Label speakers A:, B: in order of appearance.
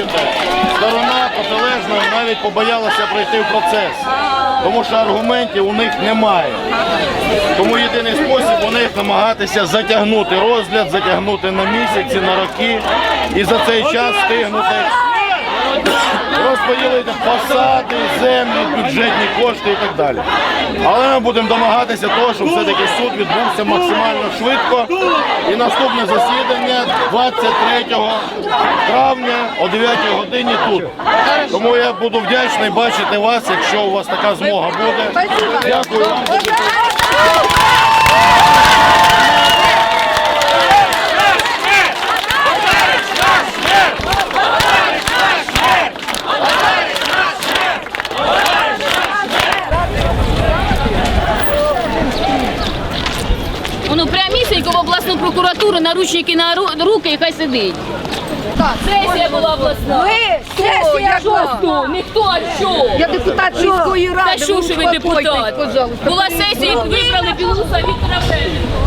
A: бачите, сторона протилежна навіть побоялася пройти в процес, тому що аргументів у них немає. Тому єдиний спосіб у них намагатися затягнути розгляд, затягнути на місяці, на роки і за цей час встигнути розподілити посади, землі, бюджетні кошти і так далі. Але ми будемо домагатися того, щоб все-таки суд відбувся максимально швидко. І наступне засідання 23 травня о 9 годині тут. Тому я буду вдячний бачити вас, якщо у вас така змога буде. Дякую вам. за підтримку.
B: Воно прямісінько в обласну прокуратуру, наручники на руки і хай сидить. Сесія була обласна.
C: Ви сесія
B: Що Ніхто, а що?
C: Я депутат міської ради.
B: Та що ж ви депутат? Була сесія, вибрали Білуса Віктора Федорова.